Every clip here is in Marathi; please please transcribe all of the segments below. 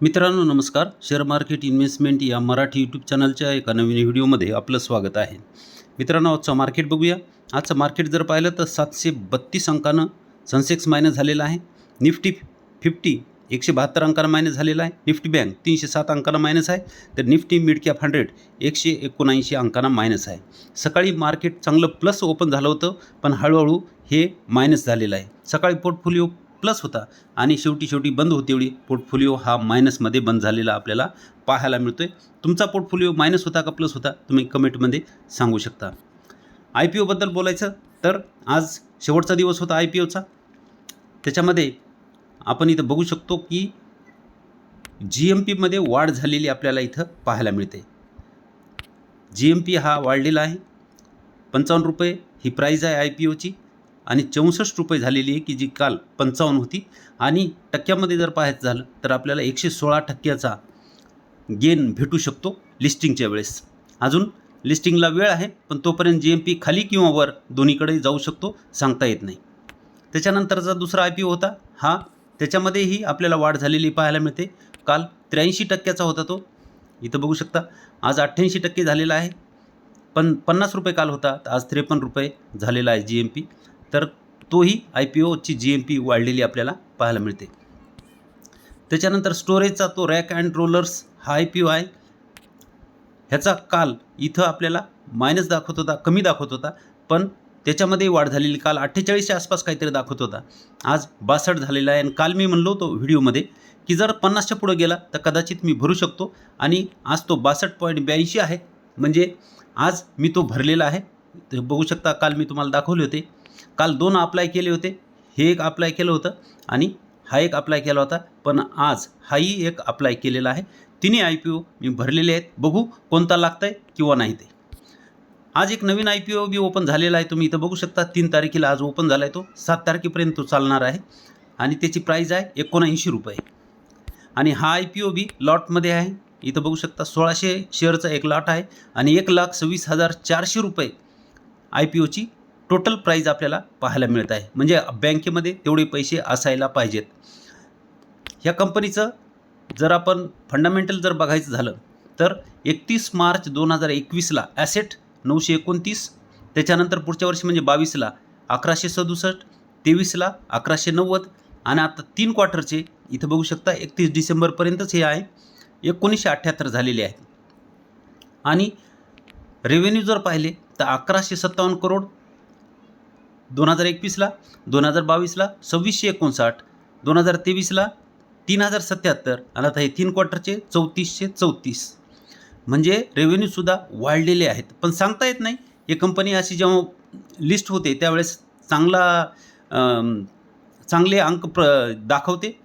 मित्रांनो नमस्कार. शेअर मार्केट इन्व्हेस्टमेंट या मराठी यूट्यूब चॅनलच्या एका नवीन व्हिडिओमध्ये आपलं स्वागत आहे. मित्रांनो आजचं मार्केट बघूया. आजचं मार्केट जर पाहिलं तर सातशे बत्तीस अंकानं सनसेक्स मायनस झालेला आहे. निफ्टी फिफ्टी एकशे बहात्तर अंकानं मायनस झालेला आहे. निफ्टी बँक तीनशे सात अंकानं मायनस आहे. तर निफ्टी मिड कॅप हंड्रेड एकशे एकोणऐंशी अंकानं मायनस आहे. सकाळी मार्केट चांगलं प्लस ओपन झालं होतं पण हळूहळू हे मायनस झालेलं आहे. सकाळी पोर्टफोलिओ प्लस होता. आणि शेवटी शेवटी बंद होते एवढी. पोर्टफोलिओ हा मायनसमध्ये बंद झालेला आपल्याला पाहायला मिळतो आहे तुमचा पोर्टफोलिओ मायनस होता का प्लस होता? तुम्ही कमेंटमध्ये सांगू शकता. आय पी ओबद्दल बोलायचं तर आज शेवटचा दिवस होता आय पी ओचा त्याच्यामध्ये आपण इथं बघू शकतो की जी एम पीमध्ये वाढ झालेली आपल्याला इथं पाहायला मिळते. जी एम पी हा वाढलेला आहे. पंचावन्न रुपये ही प्राईज आहे आय पी ओची आणि चौसष्ट रुपये झालेली आहे की जी काल पंचावन्न होती. आणि टक्क्यामध्ये जर पाहायचं झालं तर आपल्याला एकशे सोळा टक्क्याचा गेन भेटू शकतो लिस्टिंगच्या वेळेस. अजून लिस्टिंगला वेळ आहे पण तोपर्यंत जी एम पी खाली किंवा वर दोन्हीकडे जाऊ शकतो सांगता येत नाही. त्याच्यानंतरचा दुसरा आय पी ओ होता हा त्याच्यामध्येही आपल्याला वाढ झालेली पाहायला मिळते. काल त्र्याऐंशी टक्क्याचा होता तो. इथं बघू शकता आज अठ्ठ्याऐंशी टक्के झालेला आहे. पण पन्नास रुपये काल होता तर आज त्रेपन्न रुपये झालेला आहे जी एम पी तर तोही आय पी ओची जी एम पी वाढलेली आपल्याला पाहायला मिळते. त्याच्यानंतर स्टोरेजचा तो रॅक अँड रोलर्स हा आय पी ओ आहे. ह्याचा काल इथं आपल्याला मायनस दाखवत होता कमी दाखवत होता पण त्याच्यामध्ये वाढ झालेली काल अठ्ठेचाळीसच्या आसपास काहीतरी दाखवत होता. आज बासष्ट झालेला आहे आणि काल मी म्हणलो होतो व्हिडिओमध्ये की जर पन्नासच्या पुढं गेला तर कदाचित मी भरू शकतो आणि आज तो बासष्ट पॉईंट ब्याऐंशी आहे. म्हणजे आज मी तो भरलेला आहे. ते बघू शकता काल मी तुम्हाला दाखवले होते काल दोन अप्लाय केले होते हे एक अप्लाय केलं होतं आणि हा एक अप्लाय केला होता. पण आज हाही एक अप्लाय केलेला आहे. तिन्ही आय पी ओ मी भरलेले आहेत. बघू कोणता लागतं आहे किंवा नाही ते. आज एक नवीन I P O B open झालेला आहे. तुम्ही इथं बघू शकता तीन तारखेला आज ओपन झाला आहे तो. सात तारखेपर्यंत तो चालणार आहे. आणि त्याची प्राईज आहे एकोणऐंशी रुपये. आणि हा आय पी ओ बी लॉटमध्ये आहे. इथं बघू शकता सोळाशे शेअरचा एक लॉट आहे. आणि एक लाख सव्वीस हजार चारशे रुपये आय पी ओची टोटल प्राईज आपल्याला पाहायला मिळत आहे. म्हणजे बँकेमध्ये तेवढे पैसे असायला पाहिजेत. ह्या कंपनीचं जर आपण फंडामेंटल जर बघायचं झालं तर एकतीस मार्च दोन हजार एकवीसला ॲसेट नऊशे एकोणतीस त्याच्यानंतर पुढच्या वर्षी म्हणजे बावीसला अकराशे सदुसष्ट तेवीसला अकराशे नव्वद आणि आता तीन क्वार्टरचे इथं बघू शकता एकतीस डिसेंबरपर्यंतच हे आहे. एकोणीसशे अठ्ठ्याहत्तर झालेले आहेत. आणि रेव्हेन्यू जर पाहिले तर अकराशे सत्तावन्न करोड दोन हजार एकवीसला दोन हजार बावीसला सव्वीसशे एकोणसाठ दोन हजार तेवीसला तीन हजार सत्याहत्तर. आणि आता हे तीन क्वार्टरचे चौतीसशे चौतीस. म्हणजे रेव्हेन्यूसुद्धा वाढलेले आहेत. पण सांगता येत नाही. हे कंपनी अशी जेव्हा लिस्ट होते त्यावेळेस चांगला चांगले अंक प्र दाखवते.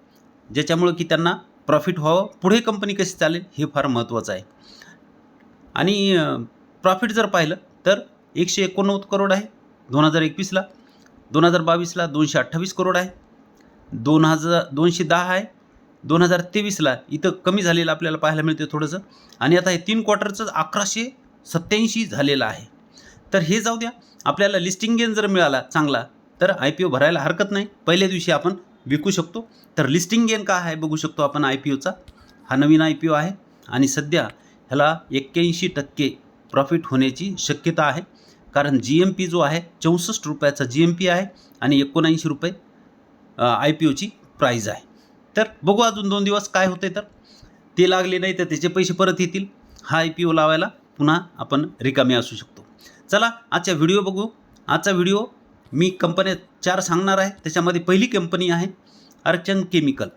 ज्याच्यामुळं की त्यांना प्रॉफिट व्हावं. पुढे कंपनी कशी चालेल हे फार महत्त्वाचं आहे. आणि प्रॉफिट जर पाहिलं तर एकशे एकोणनव्वद करोड आहे. दोन हजार एकवीसला दोन हजार बावीसला दोनशे अठ्ठावीस करोड आहे दोन हजार दोनशे दहा आहे दोन हजार तेवीसला इथं कमी झालेलं आपल्याला पाहायला मिळते थोडंसं. आणि आता हे तीन क्वार्टरचं अकराशे सत्याऐंशी झालेलं आहे. तर हे जाऊ द्या आपल्याला लिस्टिंग गेन जर मिळाला चांगला तर आय पी ओ भरायला हरकत नाही. पहिल्या दिवशी आपण विकू शकतो. तर लिस्टिंग गेन का आहे बघू शकतो आपण आय पी ओचा हा नवीन आय पी ओ आहे. आणि सध्या ह्याला एक्क्याऐंशी टक्के प्रॉफिट होण्याची शक्यता आहे. कारण जी एम पी जो आहे चौसष्ट रुपयाचा जी एम पी आहे आणि एकोणऐंशी रुपये आय पी ओची प्राईज आहे. तर बघू अजून दोन दिवस काय होते तर. ते लागले नाही तर त्याचे पैसे परत येतील. हा आय पी ओ लावायला पुन्हा आपण रिकामे असू शकतो. चला आजचा व्हिडिओ बघू. आजचा व्हिडिओ मी कंपन्या चार सांगणार आहे. त्याच्यामध्ये पहिली कंपनी आहे अर्चन केमिकल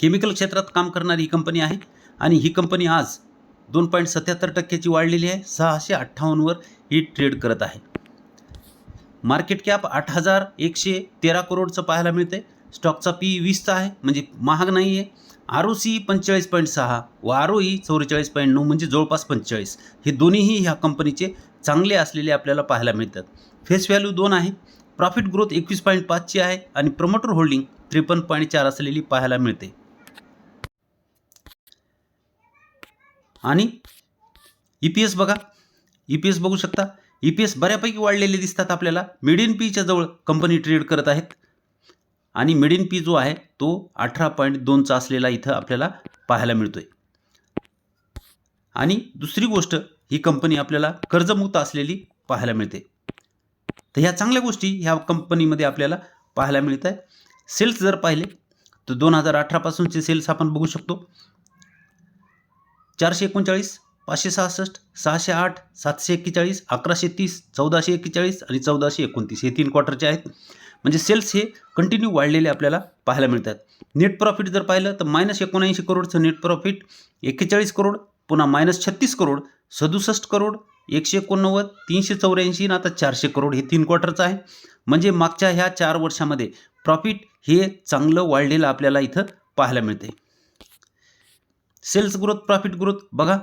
केमिकल क्षेत्रात काम करणारी ही कंपनी आहे आणि ही कंपनी आज दोन पॉईंट सत्याहत्तर टक्क्याची वाढलेली आहे. सहाशे अठ्ठावन्नवर ही ट्रेड करत आहे. मार्केट कॅप आठ हजार एकशे तेरा करोडचं पाहायला मिळते स्टॉकचा पी वीसचा आहे म्हणजे महाग नाही आहे आर ओ सी पंचेचाळीस पॉईंट सहा व आर ओ ई चौवेचाळीस पॉईंट नऊ म्हणजे जवळपास पंचेचाळीस. हे दोन्हीही ह्या कंपनीचे चांगले असलेले आपल्याला पाहायला मिळतात. फेस व्हॅल्यू दोन आहे. प्रॉफिट ग्रोथ एकवीस पॉईंट पाचची आहे आणि प्रमोटर होल्डिंग त्रेपन्न पॉईंट चार असलेली पाहायला मिळते. आणि ई पी एस बघा. ई पी एस बघू शकता. ई पी एस बऱ्यापैकी वाढलेले दिसतात आपल्याला. मिड इन पीच्या जवळ कंपनी ट्रेड करत आहेत. आणि मिड इन पी जो आहे तो अठरा पॉईंट दोनचा असलेला इथं आपल्याला पाहायला मिळतोय. आणि दुसरी गोष्ट ही कंपनी आपल्याला कर्जमुक्त असलेली पाहायला मिळते. तर ह्या चांगल्या गोष्टी ह्या कंपनीमध्ये आपल्याला पाहायला मिळत आहे सेल्स जर पाहिले तर दोन हजार अठरापासूनचे सेल्स आपण बघू शकतो. चारशे एकोणचाळीस पाचशे सहासष्ट सहाशे आठ सातशे एक्केचाळीस अकराशे तीस चौदाशे एक्केचाळीस आणि चौदाशे एकोणतीस हे तीन क्वार्टरचे आहेत. म्हणजे सेल्स हे कंटिन्यू वाढलेले आपल्याला पाहायला मिळतात. नेट प्रॉफिट जर पाहिलं तर मायनस एकोणऐंशी करोडचं नेट प्रॉफिट एक्केचाळीस करोड पुन्हा मायनस छत्तीस करोड सदुसष्ट करोड एकशे एकोणनव्वद तीनशे चौऱ्याऐंशी आणि आता चारशे करोड हे तीन क्वार्टरचं आहे. म्हणजे मागच्या ह्या चार वर्षामध्ये प्रॉफिट हे चांगलं वाढलेलं आपल्याला इथं पाहायला मिळते सेल्स ग्रोथ प्रॉफिट ग्रोथ बघा.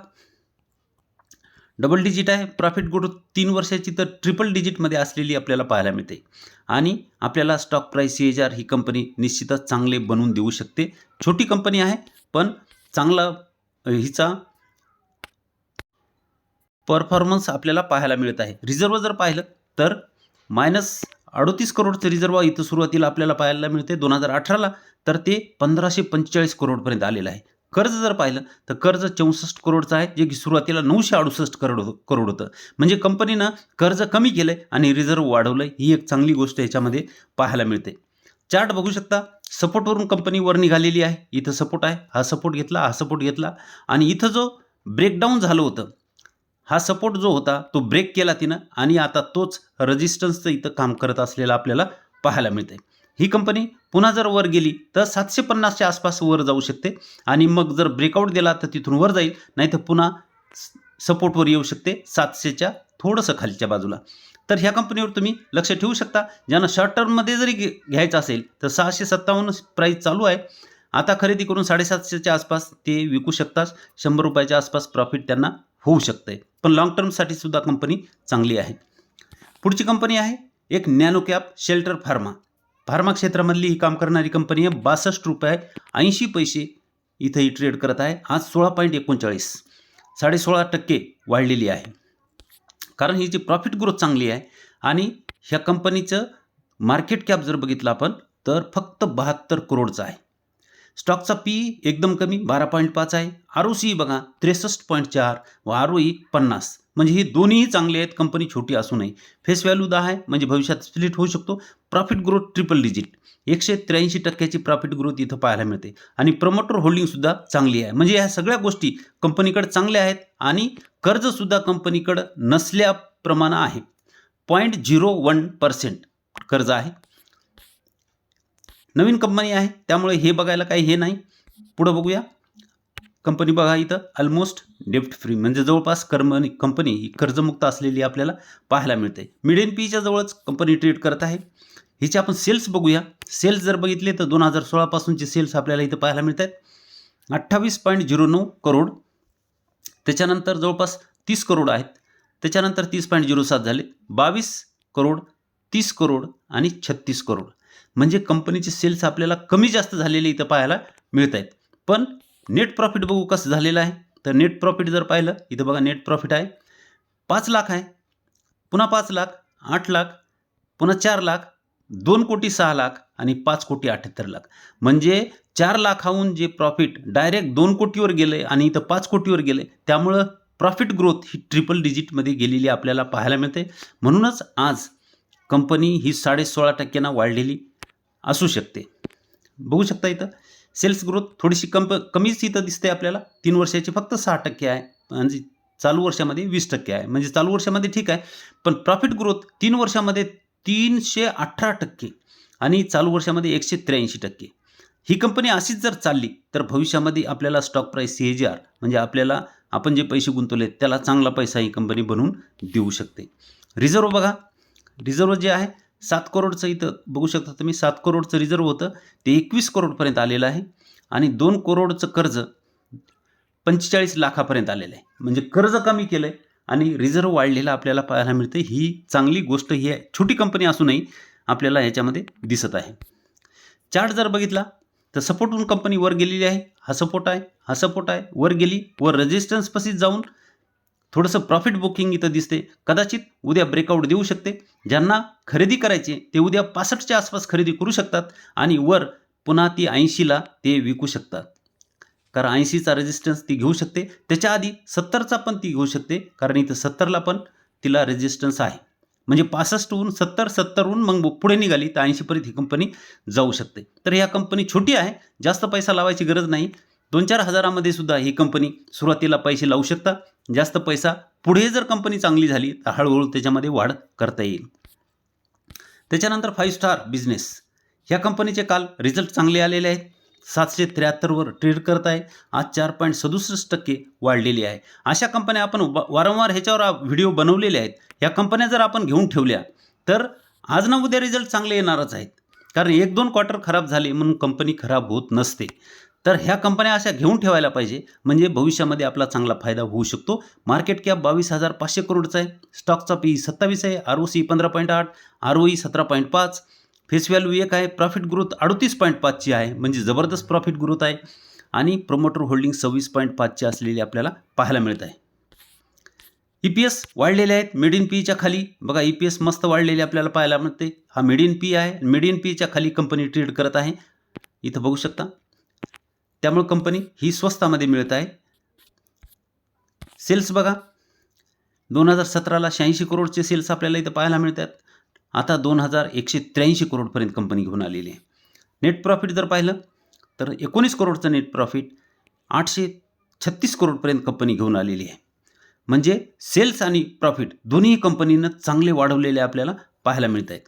डबल डिजिट आहे. प्रॉफिट ग्रोथ तीन वर्षाची तर ट्रिपल डिजिटमध्ये असलेली आपल्याला पाहायला मिळते. आणि आपल्याला stock price C H R ही कंपनी निश्चितच चांगले बनवून देऊ शकते. छोटी कंपनी आहे पण चांगला हिचा परफॉर्मन्स आपल्याला पाहायला मिळत आहे. रिझर्व जर पाहिलं तर मायनस अडोतीस करोडचं रिझर्व इथं सुरुवातीला आपल्याला पाहायला मिळते. दोन हजार अठराला तर ते पंधराशे पंचेचाळीस करोडपर्यंत आलेलं आहे. कर्ज जर पाहिलं तर कर्ज चौसष्ट करोडचं आहे जे की सुरुवातीला नऊशे अडुसष्ट करोड करोड होतं. म्हणजे कंपनीनं कर्ज कमी केलं आहे आणि रिझर्व वाढवलं आहे ही एक चांगली गोष्ट याच्यामध्ये पाहायला मिळते. चार्ट बघू शकता सपोर्टवरून कंपनी वर निघालेली आहे इथं सपोर्ट आहे हा सपोर्ट घेतला हा सपोर्ट घेतला आणि इथं जो ब्रेकडाऊन झालं होतं हा सपोर्ट जो होता तो ब्रेक केला तिनं आणि आता तोच रजिस्टन्सचं इथं काम करत असलेला आपल्याला पाहायला मिळते ही कंपनी पुन्हा जर वर गेली तर सातशे पन्नासच्या आसपास वर जाऊ शकते. आणि मग जर ब्रेकआउट दिला तर तिथून वर जाईल नाही तर पुन्हा सपोर्टवर येऊ शकते सातशेच्या थोडंसं खालच्या बाजूला. तर ह्या कंपनीवर तुम्ही लक्ष ठेवू शकता. ज्यांना शॉर्ट टर्ममध्ये जरी घे घ्यायचं असेल तर सहाशे सत्तावन्न प्राईस चालू आहे. आता खरेदी करून साडेसातशेच्या आसपास ते विकू शकतात. शंभर रुपयाच्या आसपास प्रॉफिट त्यांना होऊ शकतं आहे पण लॉंग टर्मसाठी सुद्धा कंपनी चांगली आहे. पुढची कंपनी आहे एक nano cap shelter pharma pharma क्षेत्रामधली ही काम करणारी कंपनी आहे बासष्ट रुपये ऐंशी पैसे इथं ही ट्रेड करत आहे. आज सोळा पॉईंट एकोणचाळीस. साडेसोळा टक्के वाढलेली आहे. कारण ही जी प्रॉफिट ग्रोथ चांगली आहे आणि ह्या कंपनीचं मार्केट कॅप जर बघितलं आपण तर फक्त बहात्तर करोडचं आहे. स्टॉकचा पी एकदम कमी बारा पॉईंट पाच आहे. आर ओ सी बघा त्रेसष्ट पॉईंट चार व आर ओ ई पन्नास. म्हणजे ही दोन्हीही चांगली आहेत कंपनी छोटी असू नये. फेस व्हॅल्यू दहा आहे म्हणजे भविष्यात स्प्लिट होऊ शकतो. प्रॉफिट ग्रोथ ट्रिपल डिजिट एकशे त्र्याऐंशी टक्क्याची प्रॉफिट ग्रोथ इथं पाहायला मिळते. आणि प्रमोटर होल्डिंगसुद्धा चांगली आहे. म्हणजे ह्या सगळ्या गोष्टी कंपनीकडे चांगल्या आहेत आणि कर्जसुद्धा कंपनीकडं नसल्याप्रमाणे आहे. पॉईंट झिरो वन पर्सेंट कर्ज आहे. नवीन कंपनी आहे त्यामुळे हे बघायला काही हे नाही. पुढं बघूया. कंपनी बघा इथं ऑलमोस्ट डेप्ट फ्री म्हणजे जवळपास कर्मनी कंपनी ही कर्जमुक्त असलेली आपल्याला पाहायला मिळते. मिडियन पीच्या जवळच कंपनी ट्रेड करत आहे. हिचे आपण सेल्स बघूया. सेल्स जर बघितले तर दोन हजार सोळापासूनचे सेल्स आपल्याला इथं पाहायला मिळत आहेत अठ्ठावीस पॉईंट झिरो नऊ करोड. त्याच्यानंतर जवळपास तीस करोड आहेत. त्याच्यानंतर तीस पॉईंट झिरो सात झाले. बावीस करोड तीस करोड आणि छत्तीस करोड. म्हणजे कंपनीचे सेल्स आपल्याला कमी जास्त झालेले इथं पाहायला मिळत आहेत पण नेट प्रॉफिट बघू कसं झालेलं आहे. तर नेट प्रॉफिट जर पाहिलं इथं बघा नेट प्रॉफिट आहे. पाच लाख आहे. पुन्हा पाच लाख आठ लाख पुन्हा चार लाख दोन कोटी सहा लाख आणि पाच कोटी अठ्ठ्याहत्तर लाख. म्हणजे चार लाखाहून जे प्रॉफिट डायरेक्ट दोन कोटीवर गेले आणि इथं पाच कोटीवर गेले त्यामुळं प्रॉफिट ग्रोथ ही ट्रिपल डिजिटमध्ये गेलेली आपल्याला पाहायला मिळते. म्हणूनच आज कंपनी ही साडेसोळा टक्क्यांना वाढलेली असू शकते. बघू शकता इथं. सेल्स ग्रोथ थोडीशी कंप कमीच इथं दिसते आपल्याला. तीन वर्षाची फक्त सहा टक्के आहे. म्हणजे चालू वर्षामध्ये वीस टक्के आहे. म्हणजे चालू वर्षामध्ये ठीक आहे. पण प्रॉफिट ग्रोथ तीन वर्षामध्ये तीनशे अठरा टक्के आणि चालू वर्षामध्ये एकशे त्र्याऐंशी टक्के. ही कंपनी अशीच जर चालली तर भविष्यामध्ये आपल्याला stock price C A G R म्हणजे आपल्याला आपण जे पैसे गुंतवले त्याला चांगला पैसा ही कंपनी बनवून देऊ शकते. रिझर्व बघा. रिझर्व जे आहे सात करोडचं इथं बघू शकता तुम्ही सात करोडचं रिझर्व होतं ते एकवीस करोडपर्यंत आलेलं आहे आणि दोन करोडचं कर्ज पंचेचाळीस लाखापर्यंत आलेलं आहे. म्हणजे कर्ज कमी केलं आहे आणि रिझर्व वाढलेला आपल्याला पाहायला मिळते ही चांगली गोष्ट ही आहे छोटी कंपनी असूनही आपल्याला ह्याच्यामध्ये दिसत आहे. चार्ट जर बघितला तर सपोर्टहून कंपनी वर गेलेली आहे. हा सपोर्ट आहे हा सपोर्ट आहे. वर गेली वर रेजिस्टन्स पसीच जाऊन थोडंसं प्रॉफिट बुकिंग इथं दिसते. कदाचित उद्या ब्रेकआउट देऊ शकते. ज्यांना खरेदी करायचे ते उद्या पासष्टच्या आसपास खरेदी करू शकतात आणि वर पुन्हा ती ऐंशीला ते विकू शकतात. कारण ऐंशीचा रेजिस्टन्स ती घेऊ शकते. त्याच्या आधी सत्तरचा पण ती घेऊ शकते. कारण इथं सत्तरला पण तिला रेजिस्टन्स आहे. म्हणजे पासष्टहून सत्तर सत्तरहून मग पुढे निघाली तर ऐंशीपर्यंत ही कंपनी जाऊ शकते. तर ह्या कंपनी छोटी आहे. जास्त पैसा लावायची गरज नाही. दोन चार हजारामध्ये सुद्धा ही कंपनी सुरुवातीला पैसे लावू शकता जास्त पैसा पुढे जर कंपनी चांगली झाली तर हळूहळू त्याच्यामध्ये वाढ करता येईल. त्याच्यानंतर फाईव्ह स्टार बिझनेस ह्या कंपनीचे काल रिझल्ट चांगले आलेले आहेत. सातशे त्र्याहत्तरवर ट्रेड करत आहे. आज चार पॉईंट सदुसष्ट टक्के वाढलेली आहे. अशा कंपन्या आपण वारंवार ह्याच्यावर व्हिडिओ बनवलेले आहेत. ह्या कंपन्या जर आपण घेऊन ठेवल्या तर आज ना उद्या रिझल्ट चांगले येणारच आहेत. कारण एक दोन क्वार्टर खराब झाले म्हणून कंपनी खराब होत नसते. तर ह्या कंपन्या अशा घेऊन ठेवायला पाहिजे. म्हणजे भविष्यामध्ये आपला चांगला फायदा होऊ शकतो. मार्केट कॅप बावीस हजार पाचशे करोडचा आहे. स्टॉकचा पी सत्तावीस आहे. आर ओ सी पंधरा पॉईंट आठ. आर ओ ई सतरा पॉईंट पाच. फेस व्हॅल्यू एक आहे. प्रॉफिट ग्रोथ अडतीस पॉईंट पाचची आहे. म्हणजे जबरदस्त प्रॉफिट ग्रोथ आहे. आणि प्रमोटर होल्डिंग सव्वीस पॉईंट पाचची असलेली आपल्याला पाहायला मिळत आहे. ई पी एस वाढलेले आहेत. मिडियन पीच्या खाली. बघा ई पी एस मस्त वाढलेले आपल्याला पाहायला मिळते. हा मिडियन पी आहे. मिडियन पीच्या खाली कंपनी ट्रेड करत आहे. इथं बघू शकता. त्यामुळं कंपनी ही स्वस्तामध्ये मिळत आहे. सेल्स बघा. दोन हजार सतराला शहाऐंशी करोडचे सेल्स आपल्याला इथं पाहायला मिळतात. आता दोन हजार एकशे त्र्याऐंशी करोडपर्यंत कंपनी घेऊन आलेली आहे. नेट प्रॉफिट जर पाहिलं तर एकोणीस करोडचं नेट प्रॉफिट आठशे छत्तीस करोडपर्यंत कंपनी घेऊन आलेली आहे. म्हणजे सेल्स आणि प्रॉफिट दोन्ही कंपनीनं चांगले वाढवलेले आपल्याला पाहायला मिळत आहेत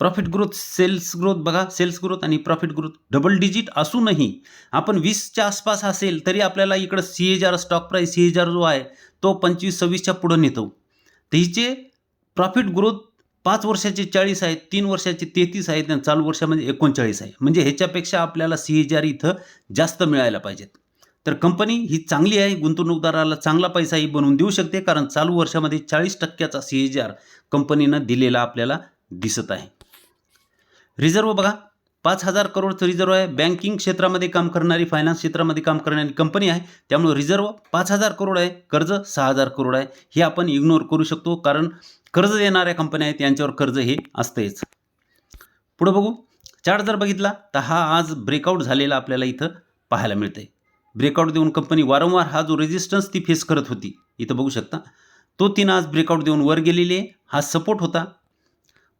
प्रॉफिट ग्रोथ सेल्स ग्रोथ बघा सेल्स ग्रोथ आणि प्रॉफिट ग्रोथ डबल डिजिट असूनही आपण वीसच्या आसपास असेल तरी आपल्याला इकडं C H R stock price C H R जो आहे तो पंचवीस सव्वीसच्या पुढं नेतो. तर हिचे प्रॉफिट ग्रोथ पाच वर्षाचे चाळीस आहेत तीन वर्षाचे तेहतीस आहेत आणि चालू वर्षामध्ये म्हणजे एकोणचाळीस आहे. म्हणजे ह्याच्यापेक्षा आपल्याला सी एच आर इथं जास्त मिळायला पाहिजेत. तर कंपनी ही चांगली आहे गुंतवणूकदाराला चांगला पैसाही बनवून देऊ शकते कारण चालू वर्षामध्ये चाळीस टक्क्याचा सी एच आर कंपनीनं दिलेला आपल्याला दिसत आहे. रिझर्व बघा. पाच हजार करोडचं रिझर्व आहे. बँकिंग क्षेत्रामध्ये काम करणारी फायनान्स क्षेत्रामध्ये काम करणारी कंपनी आहे. त्यामुळे रिझर्व पाच हजार करोड आहे. कर्ज सहा हजार करोड आहे. हे आपण इग्नोर करू शकतो. कारण कर्ज देणाऱ्या कंपन्या आहेत. यांच्यावर कर्ज हे असतेच पुढं बघू. चार्ट जर बघितला तर हा आज ब्रेकआउट झालेला आपल्याला इथं पाहायला मिळते ब्रेकआउट देऊन कंपनी वारंवार हा जो रेजिस्टन्स ती फेस करत होती इथं बघू शकता. तो तिनं आज ब्रेकआउट देऊन वर गेलेली आहे. हा सपोर्ट होता.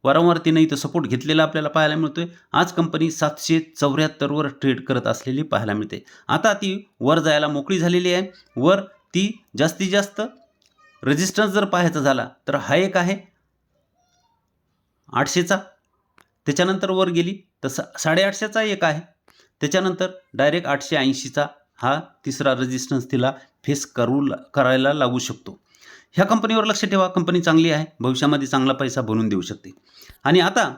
वारंवार तिनं इथं सपोर्ट घेतलेला आपल्याला पाहायला मिळतोय. आज कंपनी सातशे चौऱ्याहत्तरवर ट्रेड करत असलेली पाहायला मिळते. आता ती वर जायला मोकळी झालेली आहे. वर ती जास्तीत जास्त रेजिस्टन्स जर पाहायचा झाला तर हा एक आहे. आठशेचा. त्याच्यानंतर वर गेली तर सा साडेआठशेचा एक आहे. त्याच्यानंतर डायरेक्ट आठशे ऐंशीचा हा तिसरा रेजिस्टन्स तिला फेस करू करायला लागू शकतो. ह्या कंपनीवर लक्ष ठेवा. कंपनी चांगली आहे. भविष्यामध्ये चांगला पैसा बनवून देऊ शकते. आणि आता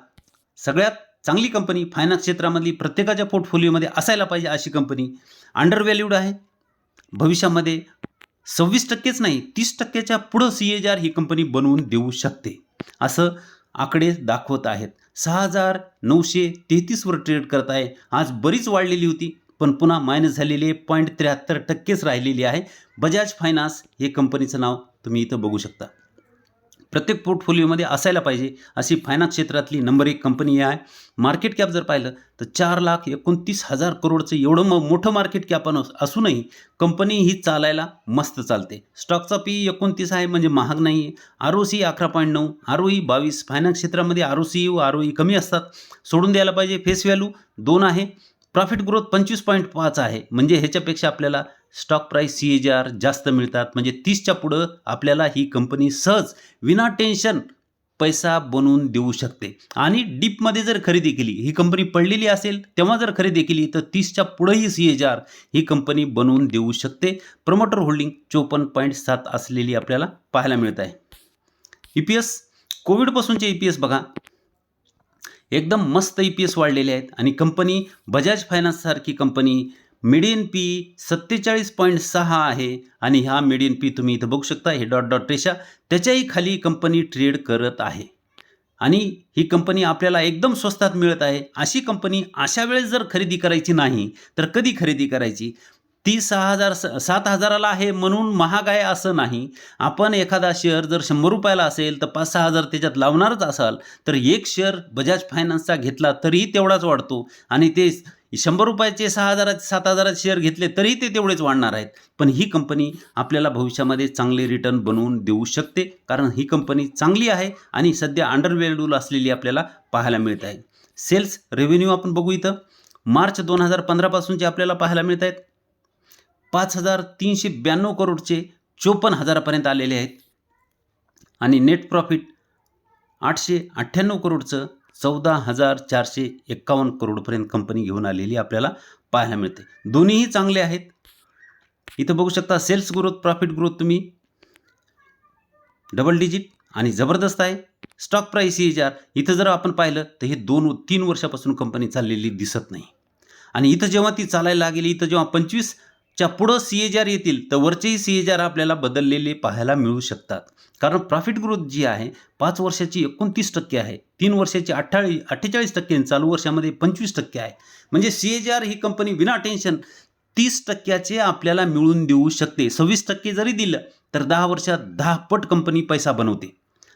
सगळ्यात चांगली कंपनी फायनान्स क्षेत्रामधली प्रत्येकाच्या पोर्टफोलिओमध्ये असायला पाहिजे अशी कंपनी अंडर व्हॅल्यूड आहे. भविष्यामध्ये सव्वीस टक्केच नाही तीस टक्क्याच्या पुढं सी एच आर ही कंपनी बनवून देऊ शकते. असं आकडे दाखवत आहेत. सहा हजार नऊशे तेहतीसवर ट्रेड करत आहे आज बरीच वाढलेली होती पण पुन्हा मायनस झालेली आहे. पॉईंट त्र्याहत्तर टक्केच राहिलेली आहे. बजाज फायनान्स हे कंपनीचं नाव तुम्ही इथं बघू शकता. प्रत्येक पोर्टफोलिओमध्ये असायला पाहिजे अशी फायनान्स क्षेत्रातली नंबर एक कंपनी आहे. मार्केट कॅप जर पाहिलं तर चार लाख एकोणतीस हजार करोडचं एवढं म मोठं मार्केट कॅप असूनही कंपनी ही चालायला मस्त चालते. स्टॉकचा पी एकोणतीस आहे म्हणजे महाग नाही आहे आर ओ सी अकरा पॉईंट नऊ आर ओ ई बावीस फायनान्स क्षेत्रामध्ये आर ओ सी व आर ओ ई कमी असतात. सोडून द्यायला पाहिजे फेस व्हॅल्यू दोन आहे. प्रॉफिट ग्रोथ पंचवीस पॉईंट पाच आहे. म्हणजे ह्याच्यापेक्षा आपल्याला stock price C H R जास्त मिळतात. म्हणजे तीसच्या पुढं आपल्याला ही कंपनी सहज विना टेन्शन पैसा बनवून देऊ शकते. आणि डीपमध्ये जर खरेदी केली ही कंपनी पडलेली असेल तेव्हा जर खरेदी केली तर तीसच्या पुढंही सी एच आर ही कंपनी बनवून देऊ शकते. प्रमोटर होल्डिंग चोपन्न पॉईंट सात असलेली आपल्याला पाहायला मिळत आहे. ई पी एस कोविडपासूनचे ई पी एस बघा. एकदम मस्त ई पी एस वाढलेले आहेत. आणि कंपनी बजाज फायनान्ससारखी कंपनी मिडियन पी सत्तेचाळीस पॉईंट सहा आहे. आणि हा मिडियन पी तुम्ही इथं बघू शकता हे डॉट डॉट रेषा त्याच्याही खाली कंपनी ट्रेड करत आहे. आणि ही कंपनी आपल्याला एकदम स्वस्तात मिळत आहे. अशी कंपनी अशा वेळेस जर खरेदी करायची नाही तर कधी खरेदी करायची? ती सहा हजार स- सात हजाराला आहे म्हणून महाग आहे असं नाही. आपण एखादा शेअर जर शंभर रुपयाला असेल तर पाच सहा हजार त्याच्यात लावणारच असाल तर एक शेअर बजाज फायनान्सचा घेतला तरीही तेवढाच वाढतो. आणि ते शंभर रुपयाचे सहा हजाराचे सात हजाराचे शेअर घेतले तरी ते तेवढेच वाढणार आहेत. पण ही कंपनी आपल्याला भविष्यामध्ये चांगले रिटर्न बनवून देऊ शकते. कारण ही कंपनी चांगली आहे आणि सध्या अंडर व्हॅल्यूल असलेली आपल्याला पाहायला मिळत आहे. सेल्स रेव्हेन्यू आपण बघू इथं. मार्च दोन हजार पंधरापासूनचे आपल्याला पाहायला मिळत आहेत पाच हजार तीनशे ब्याण्णव करोडचे चोपन्न हजारापर्यंत आलेले आहेत. आणि नेट प्रॉफिट आठशे अठ्ठ्याण्णव करोडचं चौदा हजार चारशे एक्कावन्न करोडपर्यंत कंपनी घेऊन आलेली आपल्याला पाहायला मिळते. दोन्हीही चांगले आहेत. इथं बघू शकता सेल्स ग्रोथ प्रॉफिट ग्रोथ तुम्ही डबल डिजिट आणि जबरदस्त आहे. स्टॉक प्राईस ही जार. इथं जर आपण पाहिलं तर हे दोन तीन वर्षापासून कंपनी चाललेली दिसत नाही. आणि इथं जेव्हा ती चालायला लागेली इथं जेव्हा पंचवीस च्या पुढं सी ए आर येतील तर वरचेही सी ए आर आपल्याला बदललेले पाहायला मिळू शकतात. कारण प्रॉफिट ग्रोथ जी आहे पाच वर्षाची एकोणतीस टक्के आहे तीन वर्षाची अठ्ठाळीस अठ्ठेचाळीस टक्के चालू वर्षामध्ये पंचवीस टक्के आहे. म्हणजे सी ए आर ही कंपनी विना टेन्शन तीस टक्क्याचे आपल्याला मिळून देऊ शकते. सव्वीस टक्के जरी दिलं तर दहा वर्षात दहा पट कंपनी पैसा बनवते.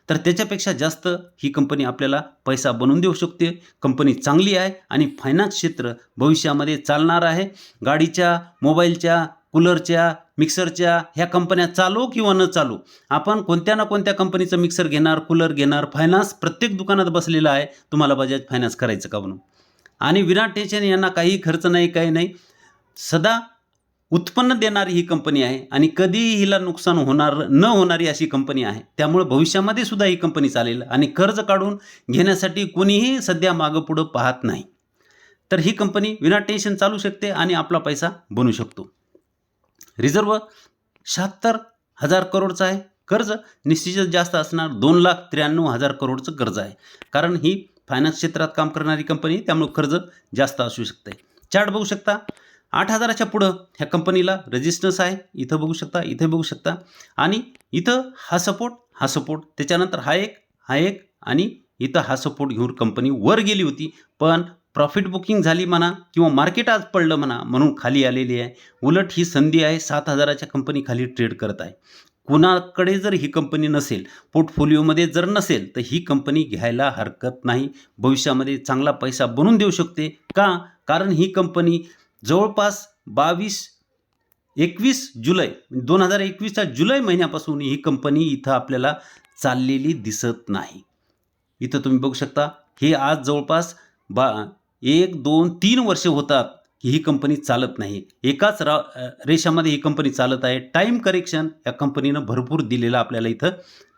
तर त्याच्यापेक्षा जास्त ही कंपनी आपल्याला पैसा बनवून देऊ शकते. कंपनी चांगली आहे आणि फायनान्स क्षेत्र भविष्यामध्ये चालणार आहे. गाडीच्या मोबाईलच्या कूलरच्या मिक्सरच्या ह्या कंपन्या चालू किंवा न चालू आपण कोणत्या ना कोणत्या कंपनीचं मिक्सर घेणार कूलर घेणार फायनान्स प्रत्येक दुकानात बसलेला आहे तुम्हाला बजाज फायनान्स करायचं का म्हणून? आणि विना टेन्शन यांना काही खर्च नाही काही नाही. सदा उत्पन्न देणारी ही कंपनी आहे आणि कधीही हिला नुकसान होणार न होणारी अशी कंपनी आहे. त्यामुळे भविष्यामध्ये सुद्धा ही कंपनी चालेल आणि कर्ज काढून घेण्यासाठी कोणीही सध्या मागं पुढं पाहत नाही. तर ही कंपनी विना टेन्शन चालू शकते आणि आपला पैसा बनू शकतो. रिझर्व शहात्तर हजार करोडचं आहे. कर्ज निश्चितच जास्त असणार. दोन लाख त्र्याण्णव हजार करोडचं कर्ज आहे. कारण ही फायनान्स क्षेत्रात काम करणारी कंपनी त्यामुळे कर्ज जास्त असू शकते चार्ट बघू शकता. आठ हजाराच्या पुढं ह्या कंपनीला रेजिस्टन्स आहे. इथं बघू शकता इथे बघू शकता. आणि इथं हा सपोर्ट हा सपोर्ट त्याच्यानंतर हा एक हा एक आणि इथं हा सपोर्ट घेऊन कंपनी वर गेली होती. पण प्रॉफिट बुकिंग झाली म्हणा किंवा मार्केट आज पडलं म्हणा म्हणून खाली आलेली आहे. उलट ही संधी आहे सात हजाराच्या कंपनी खाली ट्रेड करत आहे. कुणाकडे जर ही कंपनी नसेल पोर्टफोलिओमध्ये जर नसेल तर ही कंपनी घ्यायला हरकत नाही. भविष्यामध्ये चांगला पैसा बनवून देऊ शकते. का? कारण ही कंपनी जवळपास बावीस एकवीस जुलै दोन हजार एकवीसच्या जुलै महिन्यापासून ही कंपनी इथं आपल्याला चाललेली दिसत नाही. इथं तुम्ही बघू शकता हे आज जवळपास बा एक दोन तीन वर्षे होतात की ही कंपनी चालत नाही. एकाच रा रेषामध्ये ही कंपनी चालत आहे. टाईम करेक्शन या कंपनीनं भरपूर दिलेलं आपल्याला इथं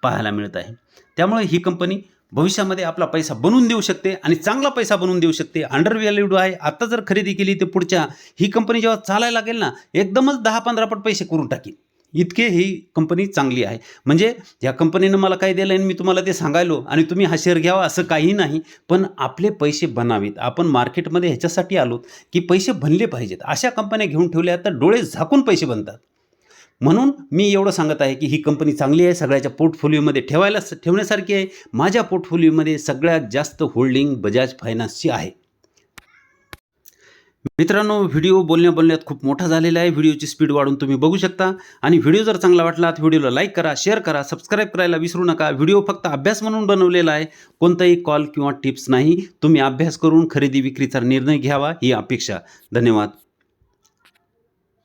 पाहायला मिळत आहे. त्यामुळे ही कंपनी भविष्यामध्ये आपला पैसा बनवून देऊ शकते आणि चांगला पैसा बनवून देऊ शकते. अंडर व्हॅल्यूड आहे. आता जर खरेदी केली तर पुढच्या ही कंपनी जेव्हा चालायला लागेल ना एकदमच दहा पंधरा पट पैसे करून टाकी इतके ही कंपनी चांगली आहे. म्हणजे या कंपनीनं मला काय दिलं आणि मी तुम्हाला ते सांगायलो आणि तुम्ही हा शेअर घ्यावा असं काही नाही. पण आपले पैसे बनावेत. आपण मार्केटमध्ये ह्याच्यासाठी आलो की पैसे बनले पाहिजेत. अशा कंपन्या घेऊन ठेवल्या तर डोळे झाकून पैसे बनतात. म्हणून मी एवढं सांगत आहे की ही कंपनी चांगली आहे सगळ्याच्या पोर्टफोलिओमध्ये ठेवायला ठेवण्यासारखी आहे. माझ्या पोर्टफोलिओमध्ये सगळ्यात जास्त होल्डिंग बजाज फायनान्सची आहे. मित्रांनो व्हिडिओ बोलण्या बोलण्यात खूप मोठा झालेला आहे. व्हिडिओची स्पीड वाढून तुम्ही बघू शकता. आणि व्हिडिओ जर चांगला वाटला तर व्हिडिओला लाईक करा शेअर करा सबस्क्राईब करायला विसरू नका. व्हिडिओ फक्त अभ्यास म्हणून बनवलेला आहे. कोणताही कॉल किंवा टिप्स नाही. तुम्ही अभ्यास करून खरेदी विक्रीचा निर्णय घ्यावा ही अपेक्षा. धन्यवाद.